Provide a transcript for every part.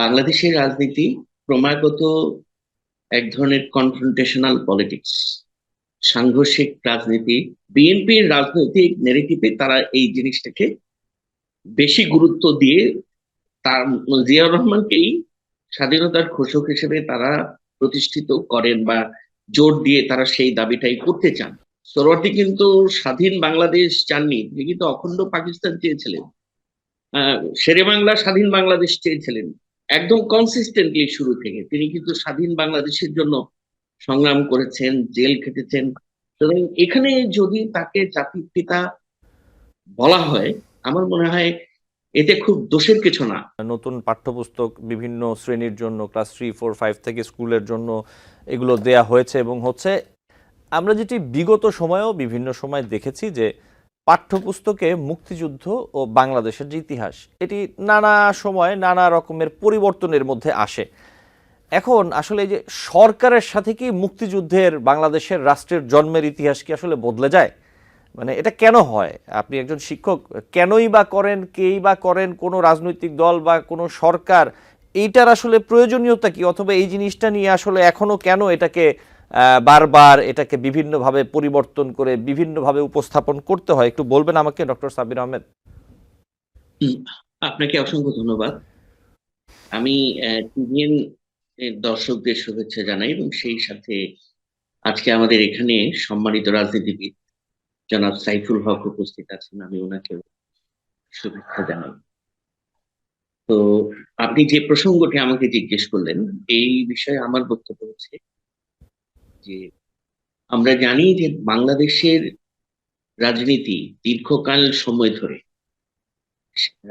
বাংলাদেশের রাজনীতি ক্রমাগত এক ধরনের কনফ্রন্টেশনাল পলিটিক্স সাংঘর্ষিক রাজনীতি, বিএনপির রাজনৈতিক নেগেটিভে তারা এই জিনিসটাকে বেশি গুরুত্ব দিয়ে তার জিয়াউর রহমানকেই স্বাধীনতার ঘোষক হিসেবে তারা প্রতিষ্ঠিত করেন বা জোর দিয়ে তারা সেই দাবিটাই করতে চান। সোহরাওয়ার্দী কিন্তু স্বাধীন বাংলাদেশ চাননি, তিনি কিন্তু অখণ্ড পাকিস্তান চেয়েছিলেন। শেরে বাংলা স্বাধীন বাংলাদেশ চেয়েছিলেন। একদম কনসিস্টেন্টলি শুরু থেকে। তিনি কিন্তু স্বাধীন বাংলাদেশের জন্য সংগ্রাম করেছেন, জেল খেটেছেন। সুতরাং এখানে যদি তাকে জাতির পিতা বলা হয়, আমার মনে হয় এতে খুব দোষের কিছু না। নতুন পাঠ্যপুস্তক বিভিন্ন শ্রেণির জন্য ক্লাস থ্রি ফোর ফাইভ থেকে স্কুলের জন্য এগুলো দেয়া হয়েছে এবং হচ্ছে আমরা যেটি বিগত সময়েও বিভিন্ন সময় দেখেছি যে পাঠ্যপুস্তকে মুক্তিযুদ্ধ ও বাংলাদেশের যে ইতিহাস, এটি নানা সময় নানা রকমের পরিবর্তনের মধ্যে আসে। এখন আসলে যে সরকারের সাথে কি মুক্তিযুদ্ধের বাংলাদেশের রাষ্ট্রের জন্মের ইতিহাস কি আসলে বদলে যায়? মানে এটা কেন হয়? আপনি একজন শিক্ষক, কেনই বা করেন, কেই বা করেন, কোনো রাজনৈতিক দল বা কোনো সরকার, এইটার আসলে প্রয়োজনীয়তা কি? অথবা এই জিনিসটা নিয়ে আসলে এখনও কেন এটাকে বারবার এটাকে বিভিন্নভাবে পরিবর্তন করে বিভিন্নভাবে উপস্থাপন করতে হয়। একটু বলবেন আমাকে, ডক্টর সাবির আহমেদ। আপনাকে অসংখ্য ধন্যবাদ। আমি টিভিএন দর্শকদের শুভেচ্ছা জানাই এবং সেই সাথে আজকে আমাদের এখানে সম্মানিত রাজনীতিবিদ জনাব সাইফুল হক উপস্থিত আছেন, আমি ওনাকে শুভেচ্ছা জানাই। তো আপনি যে প্রসঙ্গটি আমাকে জিজ্ঞেস করলেন, এই বিষয়ে আমার বক্তব্য হচ্ছে যে আমরা জানি যে বাংলাদেশের রাজনীতি দীর্ঘকাল সময় ধরে,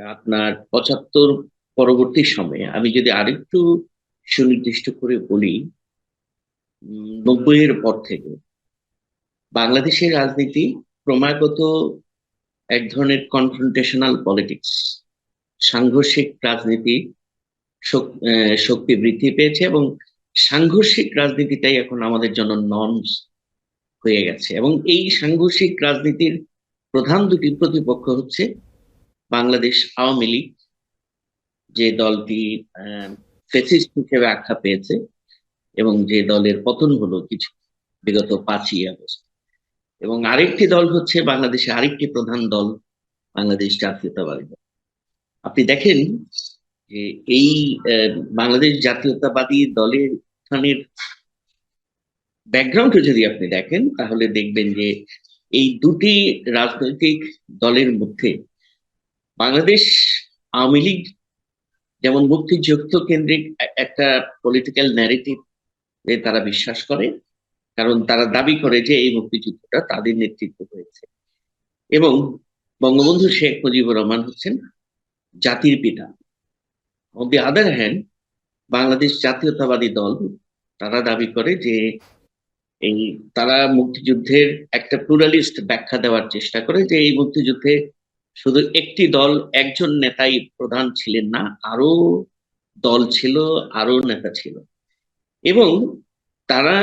আপনার পঁচাত্তর পরবর্তী সময়ে, আমি যদি আরেকটু সুনির্দিষ্ট করে বলি নব্বইয়ের পর থেকে বাংলাদেশের রাজনীতি ক্রমাগত এক ধরনের কনফ্রন্টেশনাল পলিটিক্স সাংঘর্ষিক রাজনীতি শক- শক্তি বৃদ্ধি পেয়েছে এবং সাংঘর্ষিক রাজনীতিটাই এখন আমাদের জন্য নর্মস হয়ে গেছে। এবং এই সাংঘর্ষিক রাজনীতির প্রধান দুটি প্রতিপক্ষ হচ্ছে বাংলাদেশ আওয়ামী লীগ, যে দলটি ফেসিস্ট হিসেবে আখ্যা পেয়েছে, এবং যে দলের পতন হলো কিছু, বিগত পাঁচই আগস্ট। এবং আরেকটি দল হচ্ছে বাংলাদেশে আরেকটি প্রধান দল, বাংলাদেশ জাতীয়তাবাদী দল। আপনি দেখেন এই বাংলাদেশ জাতীয়তাবাদী দলের এখানের ব্যাকগ্রাউন্ডে যদি আপনি দেখেন, তাহলে দেখবেন যে এই দুটি রাজনৈতিক দলের মধ্যে বাংলাদেশ আওয়ামী লীগ যেমন মুক্তিযুদ্ধ কেন্দ্রিক একটা পলিটিক্যাল ন্যারেটিভ তারা বিশ্বাস করে, কারণ তারা দাবি করে যে এই মুক্তিযুদ্ধটা তাদের নেতৃত্ব হয়েছে। এবং বঙ্গবন্ধু শেখ মুজিবুর রহমান হচ্ছেন জাতির পিতা। On the other hand Bangladesh জাতীয়তাবাদী দল, তারা দাবি করে যে এই তারা মুক্তিযুদ্ধের একটা প্লুরালিস্ট ব্যাখ্যা দেওয়ার চেষ্টা করে যে এই মুক্তিযুদ্ধে শুধু একটি দল, একজন নেতাই প্রধান ছিলেন না, আরও দল ছিল, আরও নেতা ছিল। এবং তারা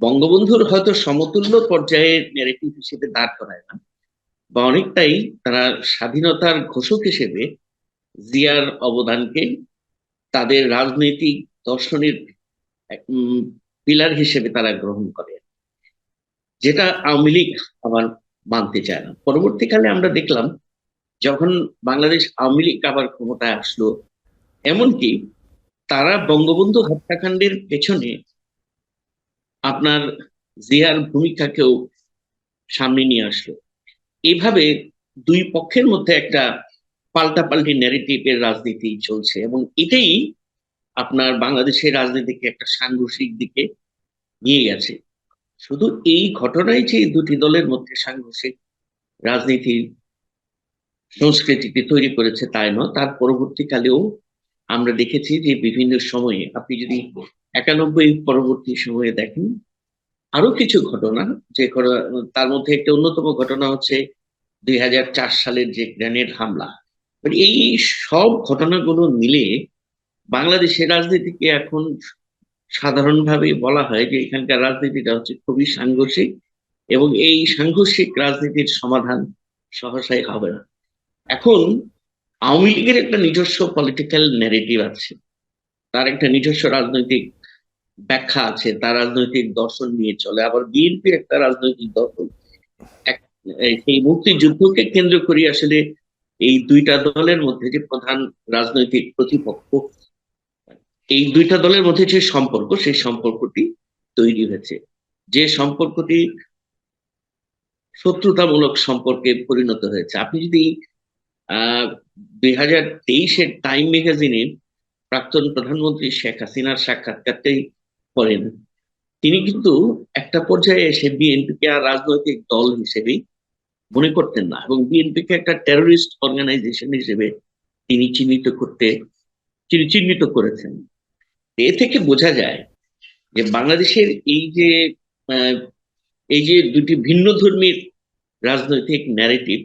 বঙ্গবন্ধুর হয়তো সমতুল্য পর্যায়ের ন্যারেটিভ হিসেবে দাঁড় করায় না, বা অনেকটাই তারা স্বাধীনতার ঘোষক হিসেবে জিয়ার অবদানকে তাদের রাজনৈতিক দর্শনের পিলার হিসেবে তারা গ্রহণ করে। যেটা আওয়ামী লীগ আবার মানতে চায় না। পরবর্তীকালে আমরা দেখলাম, যখন বাংলাদেশ আওয়ামী লীগ আবার ক্ষমতায় আসলো, এমনকি তারা বঙ্গবন্ধু হত্যাকাণ্ডের পেছনে আপনার জিয়ার ভূমিকাকেও সামনে নিয়ে আসলো। এভাবে দুই পক্ষের মধ্যে একটা পাল্টাপাল্টি ন্যারেটিভের রাজনীতি চলছে এবং এটাই আপনার বাংলাদেশের রাজনীতিকে একটা সাংঘর্ষিক দিকে নিয়ে গেছে। শুধু এই ঘটনাই যে দুটি দলের মধ্যে সাংঘর্ষিক রাজনীতির সংস্কৃতিকে তৈরি করেছে তাই নয়, তার পরবর্তীকালেও আমরা দেখেছি যে বিভিন্ন সময়ে, আপনি যদি একানব্বই পরবর্তী সময়ে দেখেন আরও কিছু ঘটনা, যে তার মধ্যে একটা অন্যতম ঘটনা হচ্ছে দুই হাজার চার সালের যে গ্রেনেড হামলা। মানে এই সব ঘটনাগুলো মিলে বাংলাদেশের রাজনীতিকে এখন সাধারণভাবে বলা হয় যে এখানকার রাজনীতিটা হচ্ছে খুবই সাংঘর্ষিক এবং এই সাংঘর্ষিক রাজনীতির সমাধান সহসাই হবে না। এখন আওয়ামী লীগের একটা নিজস্ব পলিটিক্যাল ন্যারেটিভ আছে, তার একটা নিজস্ব রাজনৈতিক ব্যাখ্যা আছে, তার রাজনৈতিক দর্শন নিয়ে চলে। আবার বিএনপির একটা রাজনৈতিক দর্শন সেই মুক্তিযুদ্ধকে কেন্দ্র করে আসলে এই দুইটা দলের মধ্যে যে প্রধান রাজনৈতিক প্রতিপক্ষ, এই দুইটা দলের মধ্যে যে সম্পর্ক, সেই সম্পর্কটি তৈরি হয়েছে। যে সম্পর্কটি শত্রুতামূলক সম্পর্কে পরিণত হয়েছে। আপনি যদি দুই হাজার তেইশের টাইম ম্যাগাজিনে প্রাক্তন প্রধানমন্ত্রী শেখ হাসিনার সাক্ষাৎকারটাই করেন তিনি কিন্তু একটা পর্যায়ে এসে বিএনপিকে আর রাজনৈতিক দল হিসেবে মনে করতেন না। এবং বিএনপিকে একটা টেরোরিস্ট অর্গানাইজেশন হিসেবে তিনি চিহ্নিত করতে, তিনি চিহ্নিত করেছেন। এ থেকে বোঝা যায় যে বাংলাদেশের এই যে এই যে দুটি ভিন্ন ধর্মীর রাজনৈতিক ন্যারেটিভ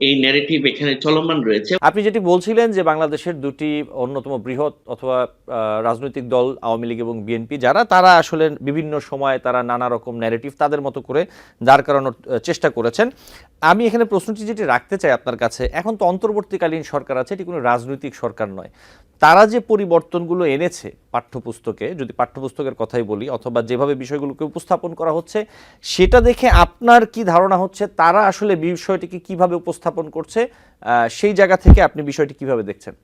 এই ন্যারেটিভ এখানে চলমান রয়েছে। আপনি যেটি বলছিলেন যে বাংলাদেশের দুটি অন্যতম বৃহৎ অথবা রাজনৈতিক দল আওয়ামী লীগ এবং বিএনপি যারা, তারা আসলে বিভিন্ন সময়ে তারা নানা রকম ন্যারেটিভ তাদের মতো করে দাঁড় করানোর চেষ্টা করেছেন। আমি এখানে প্রশ্নটি যেটি রাখতে চাই আপনার কাছে, এখন তো অন্তর্বর্তীকালীন সরকার আছে, এটি কোনো রাজনৈতিক সরকার নয়। তারা যে পরিবর্তনগুলো এনেছে পাঠ্যপুস্তকে, যদি পাঠ্যপুস্তকের কথাই বলি, অথবা যেভাবে বিষয়গুলোকে উপস্থাপন করা হচ্ছে, সেটা দেখে আপনার কি ধারণা হচ্ছে? তারা আসলে বিষয়টিকে কীভাবে উপস্থাপন করছে? সেই জায়গা থেকে আপনি বিষয়টি কীভাবে দেখছেন?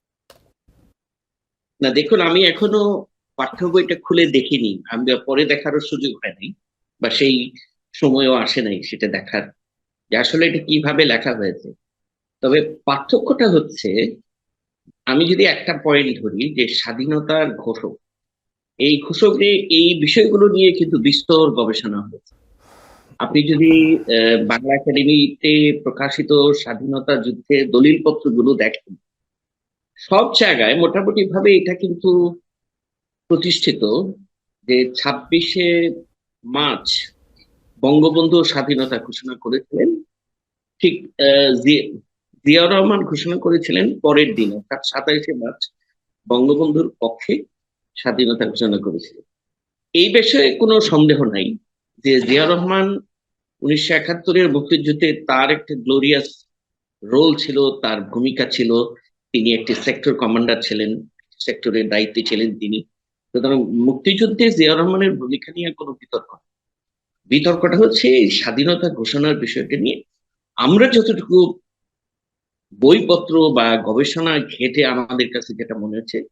না, দেখুন, আমি এখনও পাঠ্য বইটা খুলে দেখিনি। আমি পরে দেখারও সুযোগ হয়নি, বা সেই সময়ও আসে নাই সেটা দেখার। যে আসলে এটা কীভাবে লেখা হয়েছে। তবে পার্থক্যটা হচ্ছে আমি যদি একটা পয়েন্ট ধরি যে স্বাধীনতার ঘোষক, এই ঘোষকে এই বিষয়গুলো নিয়ে কিন্তু বিস্তর গবেষণা হয়েছে। আপনি যদি বাংলা একাডেমিতে প্রকাশিত স্বাধীনতা যুদ্ধের দলিল পত্রগুলো দেখেন, সব জায়গায় মোটামুটি ভাবে এটা কিন্তু প্রতিষ্ঠিত যে ছাব্বিশে মার্চ বঙ্গবন্ধু স্বাধীনতা ঘোষণা করেছিলেন, ঠিক জিয়াউর রহমান ঘোষণা করেছিলেন পরের দিন, অর্থাৎ সাতাইশে মার্চ বঙ্গবন্ধুর পক্ষে স্বাধীনতা ঘোষণা করেছিলেন। এই বিষয়ে কোনো সন্দেহ নাই যে জিয়াউর রহমান উনিশশো একাত্তরের মুক্তিযুদ্ধে তার একটা গ্লোরিয়াস রোল ছিল, তার ভূমিকা ছিল। তিনি একটি সেক্টর কমান্ডার ছিলেন সেক্টরের দায়িত্বে ছিলেন তিনি। সুতরাং মুক্তিযুদ্ধে জিয়াউর রহমানের ভূমিকা নিয়ে কোনো বিতর্ক। বিতর্কটা হচ্ছে এই স্বাধীনতা ঘোষণার বিষয়টা নিয়ে আমরা যতটুকু বইপত্র বা গবেষণা ঘেটে আমাদের কাছে যেটা মনে হচ্ছে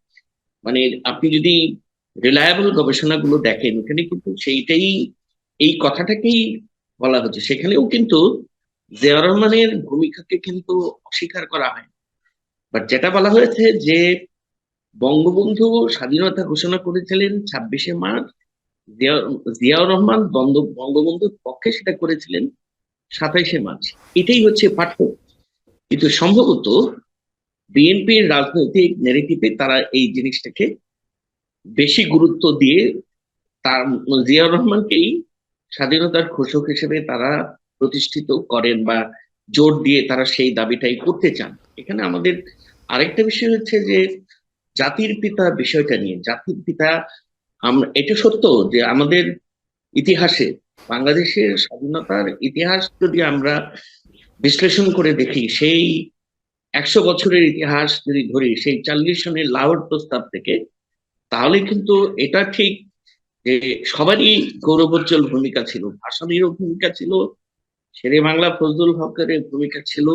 মানে আপনি যদি রিলায়েবল গবেষণাগুলো দেখেন, ওখানে কিন্তু সেইটাই, এই কথাটাকেই বলা হচ্ছে। সেখানেও কিন্তু জিয়া রহমানের ভূমিকাকে কিন্তু অস্বীকার করা হয়। বাট যেটা বলা হয়েছে যে বঙ্গবন্ধু স্বাধীনতা ঘোষণা করেছিলেন ছাব্বিশে মার্চ জিয়া- জিয়াউর রহমান বঙ্গ- বঙ্গবন্ধুর পক্ষে সেটা করেছিলেন সাতাইশে মার্চ। এটাই হচ্ছে পাঠ্য কিন্তু সম্ভবত বিএনপির রাজনৈতিক নেগেটিভে তারা এই জিনিসটাকে বেশি গুরুত্ব দিয়ে তার জিয়াউর রহমানকেই স্বাধীনতার ঘোষক হিসেবে তারা প্রতিষ্ঠিত করেন বা জোর দিয়ে তারা সেই দাবিটাই করতে চান। এখানে আমাদের আরেকটা বিষয় হচ্ছে যে জাতির পিতা বিষয়টা নিয়ে। জাতির পিতা আমরা, এটা সত্য যে আমাদের ইতিহাসে, বাংলাদেশের স্বাধীনতার ইতিহাস যদি আমরা বিশ্লেষণ করে দেখি সেই একশো বছরের ইতিহাস যদি ধরি, সেই চল্লিশ সনের লাহোর প্রস্তাব থেকে, তাহলে কিন্তু এটা ঠিক যে সবারই গৌরবোজ্জ্বল ভূমিকা ছিল ভাসানীরও ভূমিকা ছিল শেরে বাংলা ফজলুল হকের ভূমিকা ছিল।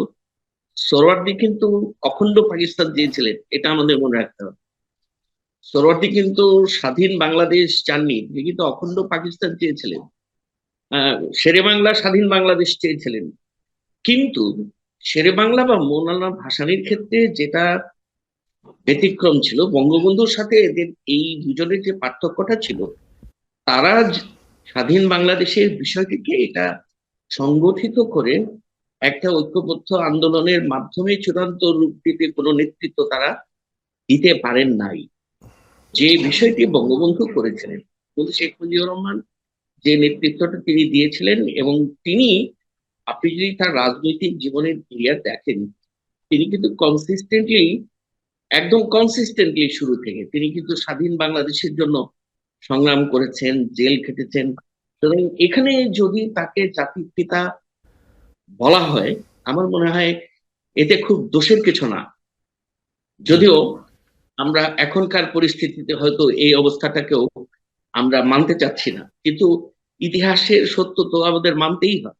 সোহরাওয়ার্দী কিন্তু অখণ্ড পাকিস্তান চেয়েছিলেন এটা আমাদের মনে রাখতে হবে। সোহরাওয়ার্দী কিন্তু স্বাধীন বাংলাদেশ চাননি, তিনি কিন্তু অখণ্ড পাকিস্তান চেয়েছিলেন। আহ শেরে বাংলা স্বাধীন বাংলাদেশ চেয়েছিলেন। কিন্তু শেরে বাংলা বা মৌলানা ভাসানীর ক্ষেত্রে যেটা ব্যতিক্রম ছিল, বঙ্গবন্ধুর সাথে এদের এই দুজনের যে পার্থক্যটা ছিল, তারা স্বাধীন বাংলাদেশের বিষয়টিকে এটা সংগঠিত করে একটা ঐক্যবদ্ধ আন্দোলনের মাধ্যমে চূড়ান্ত রূপ দিতে কোনো নেতৃত্ব তারা দিতে পারেন নাই। যে বিষয়টি বঙ্গবন্ধু করেছিলেন, কিন্তু শেখ মুজিবুর রহমান যে নেতৃত্বটা তিনি দিয়েছিলেন এবং তিনি আপনি যদি তার রাজনৈতিক জীবনের ক্রিয়া দেখেন, তিনি কিন্তু কনসিস্টেন্টলি একদম কনসিস্টেন্টলি শুরু থেকে, তিনি কিন্তু স্বাধীন বাংলাদেশের জন্য সংগ্রাম করেছেন, জেল খেটেছেন। সুতরাং এখানে যদি তাকে জাতির পিতা বলা হয়, আমার মনে হয় এতে খুব দোষের কিছু না। যদিও আমরা এখনকার পরিস্থিতিতে হয়তো এই অবস্থাটাকেও আমরা মানতে চাচ্ছি না, কিন্তু ইতিহাসের সত্য তো আমাদের মানতেই হয়।